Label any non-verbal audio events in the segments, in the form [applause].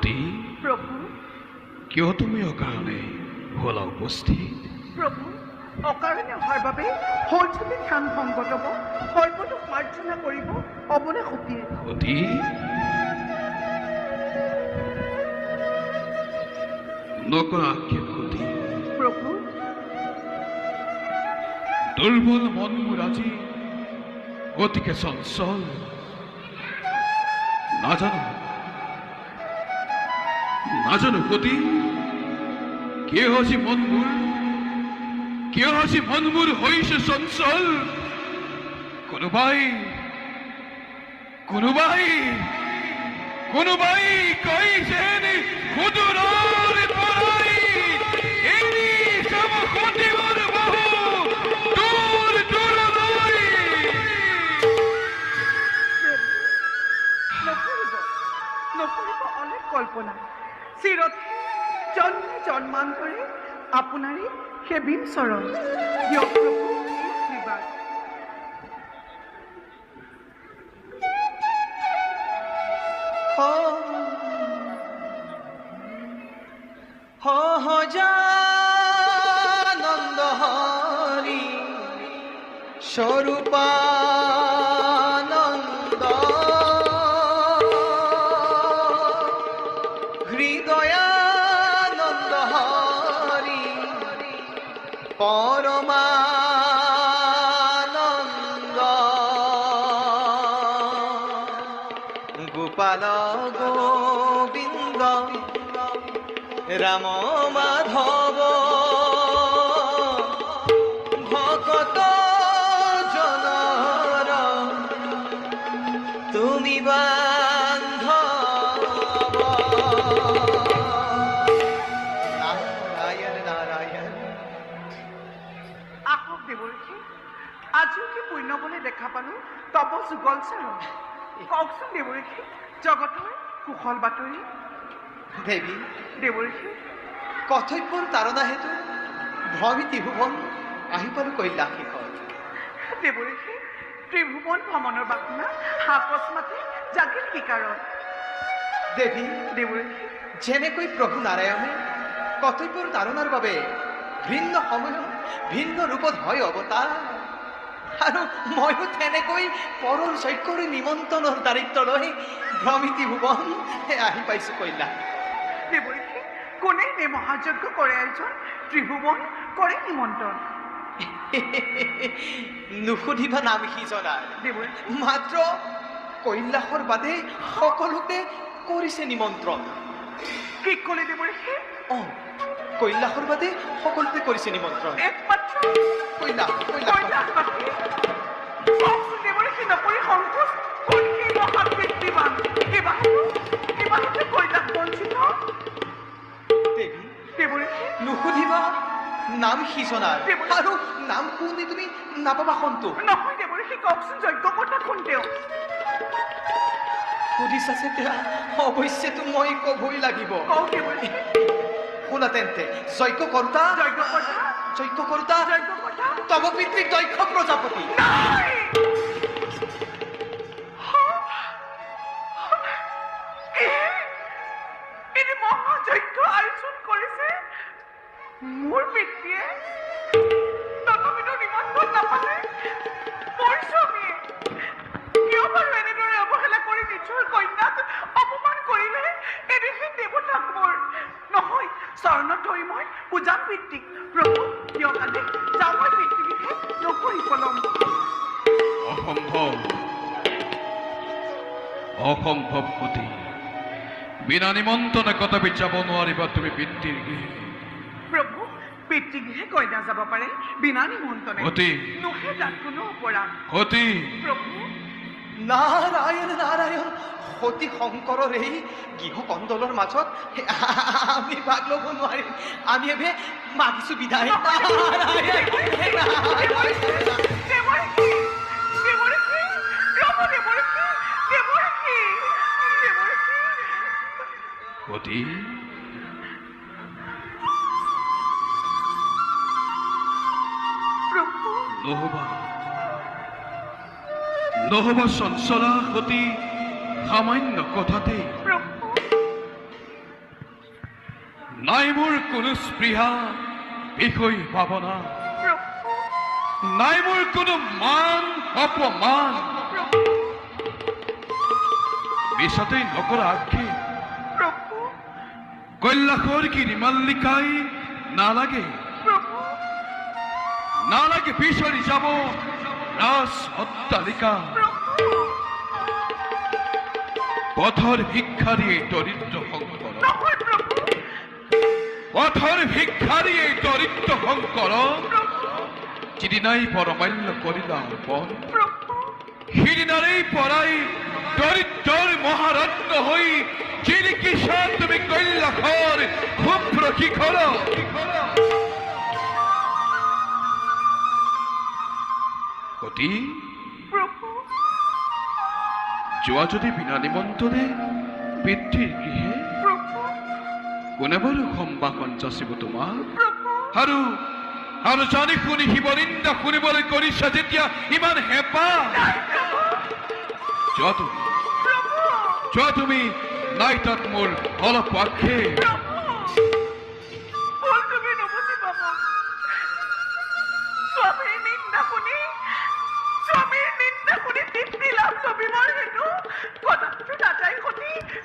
পতি প্ৰভু কিয় তুমি অকাৰণে হলা উপস্থিত? প্ৰভু অকাৰণে অহাৰ বাবে সৰস্বতী থান সংগত হ'ব সৰ্বতো প্ৰাৰ্থনা কৰিব হ'বনে সতীয়ে পতি নকৰা আক্ষেপ পতি প্ৰভু দুৰ্বল মন মোৰ আজি অতিকে চঞ্চল নাজানো নাজানো পতি। কে আজি মন কে কিয় আজি মন সঞ্চল কোনোবাই কোনোবাই কোনোবাই কইছেন যেন আপোনাৰে সেবিম চৰণ দিয়ক প্ৰভু রাম মাধব। ভকত জনর তুমি বান্ধব। নারায়ণ নারায়ণ। আহক দেৱৰ্ষি আজিও কি পুণ্য বলে দেখা পালো? তব যুগল চৰণ কওকচোন দেৱৰ্ষি জগতৰ কুশল বাতৰি। দেবী দেৱৰ্ষি কর্তব্যর তারা হেতু ভ্রমি ত্রিভুবন আহিপালো কৈলাসী হয় দেৱৰ্ষি ত্ৰিভুৱন ভ্ৰমণৰ বাসনা আকস্মাতে জাগিল কি কাৰণ? দেবী দেৱৰ্ষি যেনেকৈ প্ৰভু নাৰায়ণে কৰ্তব্যৰ তাৰণাৰ বাবে ভিন্ন সময়ত ভিন্ন ৰূপত হয় অৱতাৰ আৰু ময়ো তেনেকৈ পৰৰ যজ্ঞৰ নিমন্ত্ৰণৰ দায়িত্ব লৈ ভ্ৰমিতি ভুৱন আহি পাইছোঁ কইলা দেৱৰ্ষি কোনে নে মহাযজ্ঞ কৰে আয়োজন ত্ৰিভুৱন কৰে নিমন্ত্ৰণ [laughs] নুসুধিবা নাম সিজনাৰ দেৱৰ্ষি মাত্ৰ কৈলাসৰ বাদে সকলোকে কৰিছে নিমন্ত্ৰণ কি ক'লে দেৱৰ্ষি অঁ কৈলাসৰ বাদে সকলোকে কৰিছে নিমন্ত্ৰণ কৈলাস কৈলাস। কৈলাসবাসী কওকচোন সংকোচ নাম সিজনাৰ আৰু নাম শুনি তুমি নাপাবা সন্তোষ নহয় দেৱৰ্ষি কওকচোন যজ্ঞ কথা কোন তেওঁ সুধিছা যেতিয়া অৱশ্যেতো মই ক'বই লাগিব। শুনা তেন্তে যজ্ঞ কৰ্তা? যজ্ঞ কৰ্তা? যজ্ঞ কথা তব পিতৃক দক্ষ প্ৰজাপতি। বিনা নিমন্ত্ৰণে কদাপি যাব নোৱাৰিবা তুমি পিতৃৰ গৃহে প্ৰভু পিতৃগৃহে কইনা যাব পাৰে বিনা নিমন্ত্ৰণে অতি নোহে তাত কোনো অপৰাধ সতী প্ৰভু নাৰায়ণ নাৰায়ণ সতী শংকৰৰ এই গৃহ মাজত আমি ভাগ ল'ব নোৱাৰিম আমি এবে মাগিছো বিদায় নাৰায়ণ প্ৰভু নহবা নহবা চঞ্চলা সতী সামান্য কথাতেই নাই মোৰ কোনো স্পৃহা বিষয় ভাৱনা নাই মোৰ কোনো মান অপমান। মিছাতেই নকৰা আক্ষেপ কৈলাসৰ কি নিমাল্লিকাই নালাগে। প্ৰভু নালাগে বিচাৰি যাব ৰাজ অট্টালিকা। প্ৰভু পথৰ ভিক্ষাৰী এই দৰিদ্ৰ শংকৰ নহয় প্ৰভু পথৰ ভিক্ষাৰী এই দৰিদ্ৰ শংকৰ প্ৰভু যিদিনাই পৰমাল্য কৰিলা অৰ্পণ প্ৰভু সিদিনাৰেই পৰাই দৰিদ্ৰৰ মহাৰত্ন হৈ জিলিকিছা তুমি কৈলাসৰ শুভ্ৰ শিখৰ সতী প্ৰভু যোৱা যদি বিনা নিমন্ত্ৰণে পিতৃৰ গৃহে প্ৰভু কোনে বাৰু সম্ভাষণ যাচিব তোমাক আৰু আৰু জানি শুনি শিৱনিন্দা শুনিবলৈ কৰিছা যেতিয়া ইমান হেঁপাহ যোৱা তুমি যোৱা তুমি নাই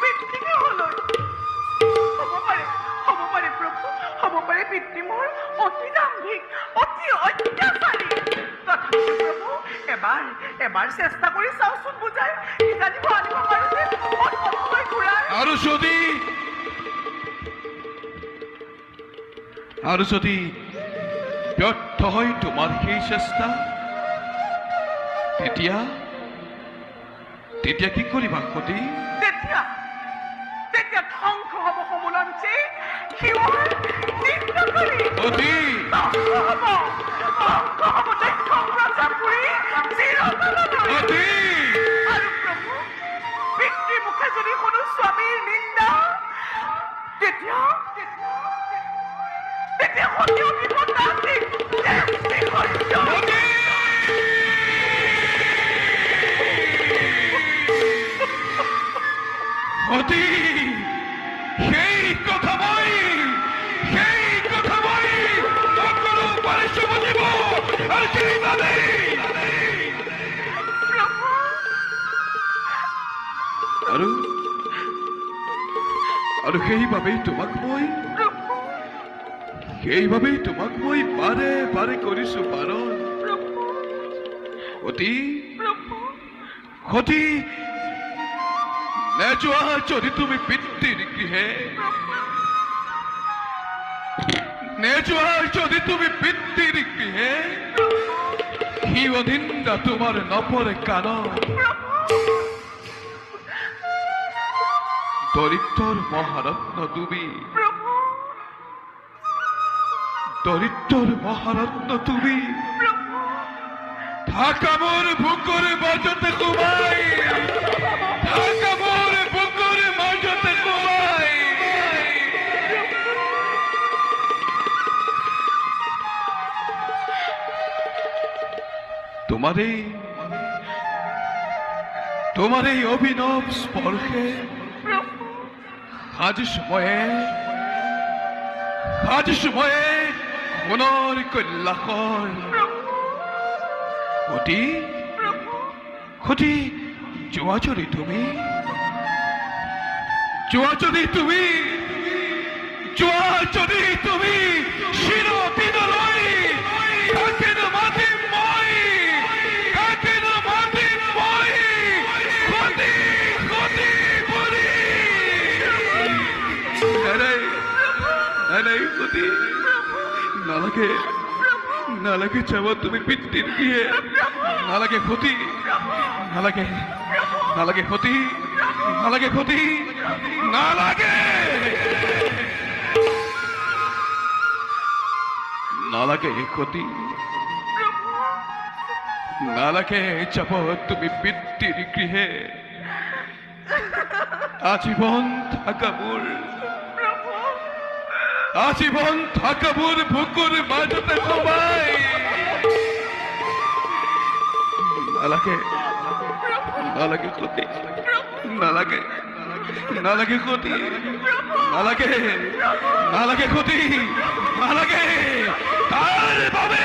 পিতৃকে হলৈ মোৰ অতি দাম্ভিক অতি এবাৰ এবাৰ চেষ্টা কৰি চাওচোন বুজাই কিজানিব আনিব পাৰো যে সময় ঘূৰাই আৰু যদি আৰু যদি ব্যৰ্থ হয় তোমাৰ সেই চেষ্টা? তেতিয়া? তেতিয়া কি কৰিবা সতী তেতিয়া তেতিয়া ধ্বংস হ'ব সমুলঞ্চে শিৱৰ নিন্দা কৰি। সতী ধ্বংস হ'ব ধ্বংস হ'ব। তেতিয়া সেইবাবেই তোমাক মই সেইবাবেই তোমাক মই বাৰে বাৰে কৰিছো বাৰণ। অতি সতী নেযোৱা যদি তুমি পিতৃৰ গৃহে। নেযোৱা যদি তুমি পিতৃৰ গৃহে। সি অনিন্দা তোমাৰ নপৰে কাণত দৰিদ্ৰৰ মহারত্ন তুমি। প্ৰভু মহারত্ন তুমি। প্ৰভু ঢাকা মোৰ বুকুৰ মাজতে সোমাই ঢাকা মোৰ বুকুৰ মাজতে তোমার এই তোমার এই অভিনব স্পর্শে আজ সময়ে আজ সময়ে সোণৰ কল্যাণ প্ৰভু সতী যোৱা যদি তুমি যোৱা যদি তুমি যোৱা যদি তুমি চিৰদিনলৈ কাকেনো নালাগে নালাগে যাব তুমি পিতৃৰ গৃহে নালাগে ক্ষতি নালাগে নালাগে ক্ষতি নালাগে ক্ষতি নালাগে নালাগে ক্ষতি নালাগে যাব তুমি পিতৃৰ গৃহে, আজীবন থাকা মোৰ আজীবন মোৰ বুকুৰ মাজতে সোমাই নালাগে নালাগে ক্ষতি, নালাগে নালাগে ক্ষতি, নালাগে নালাগে ক্ষতি, নালাগে, তার বাবে।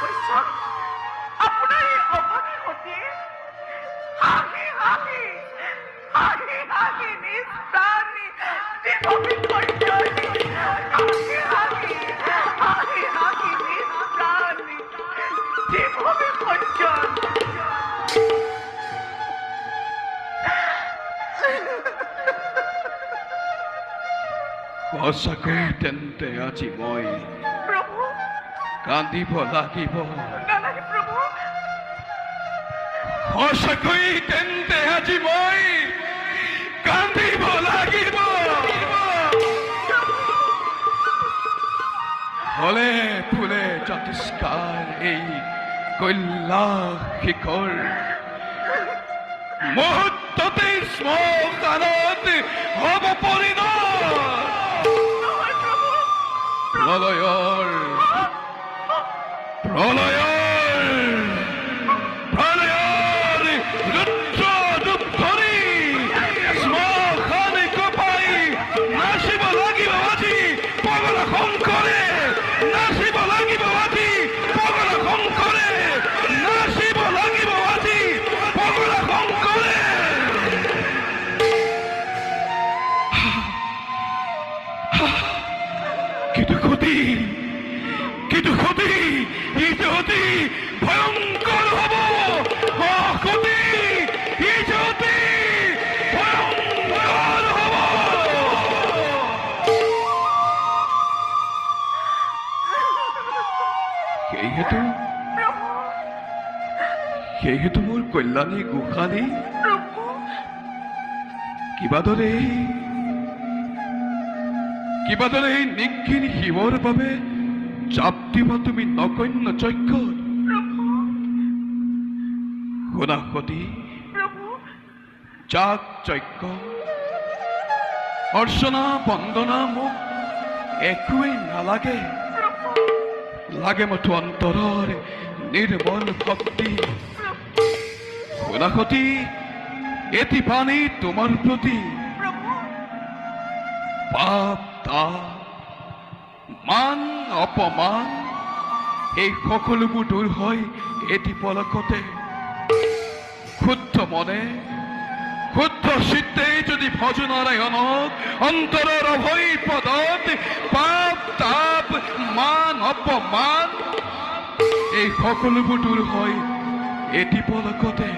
আৱশ্যক আপোনাৰ এই হাঁহি হাঁহি হাঁহি নিজ প্ৰাণী দিব বিসৰ্জন সঁচাকৈ তেন্তে আজি মই প্ৰভু কান্দিব লাগিব। সঁচাকৈ তেন্তে আজি মই। কান্দিব লাগিব। হলে ফুলে জাতিষ্কাৰ এই কৈলাস শিখৰ মুহূৰ্ততে শ্মশানত হ'ব পৰিণত প্ৰলয়ৰ প্ৰলয়ৰ সেই হেতু মোৰ কল্যাণী গোসানী? কিবা দৰে কিবা দৰে এই নিক্ষীণ শিৱৰ বাবে জাপ দিবা তুমি নকন্য যজ্ঞ শুনা সতী। যাগ যজ্ঞ। অৰ্চনা বন্দনা মোক একোৱেই নালাগে। লাগে মতো অন্তৰৰ নিৰ্মল ভক্তি। শুনা এটি পানী প্ৰতি প্ৰভু পাপ তাপ মান অপমান এই সকলোবোৰ দূৰ হয় এটি পলকতে। শুদ্ধ মনে শুদ্ধ চিত্তে যদি ভজ নারায়ণক অন্তৰৰ অভয় পদত পাপ তাপ মান অপমান এই সকলোবোৰ দূৰ হয় এটি পলকতে।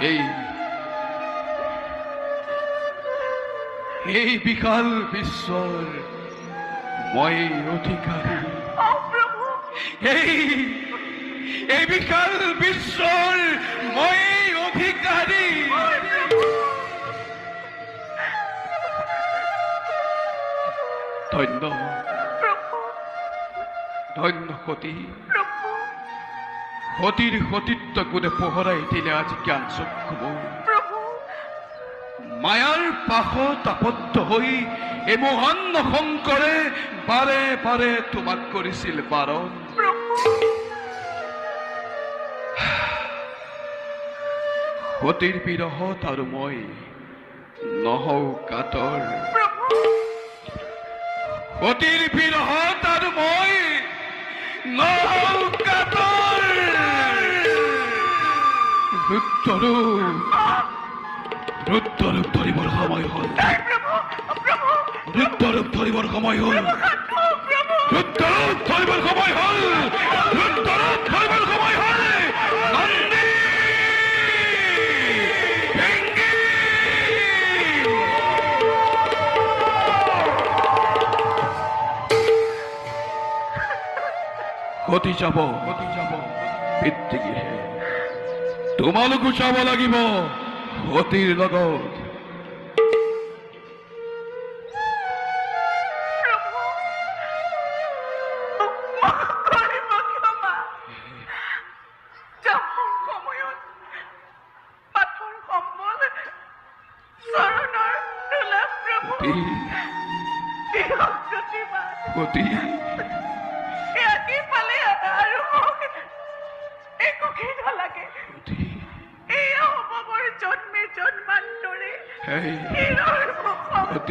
এই এই বিকাল বিশ্বর ময়ে অধিকারী। এই এই বিকাল বিশ্বর ময়ে অধিকারী। ধন্য ধন্য ক্ষতি। সতীৰ সতীত্ব গুণে পোহৰাই দিলে আজি জ্ঞান চক্ষু মোৰ প্ৰভু মায়াৰ পাশত আবদ্ধ হৈ এই মহান শংকৰে বাৰে বাৰে তোমাক কৰিছিল বাৰণ প্ৰভু সতীৰ বিৰহত আৰু মই নহওঁ কাতৰ প্ৰভু সতীৰ বিৰহত আৰু মই নহওঁ কাতৰ ৰুদ্ৰৰূপ ৰুদ্ৰৰূপ ধৰিবৰ সময় হ'ল। প্ৰভু ধৰিবৰ সময় হ'ল। ৰুদ্ৰৰূপ ধৰিবৰ সময় হ'ল। ৰুদ্ৰৰূপ ধৰিবৰ সময় হ'ল। সতী যাব। সতী যাব। পিতৃগৃহে তোমালোকো যাব লাগিব সতীৰ লগত প্ৰভু হীৰৰ মুখত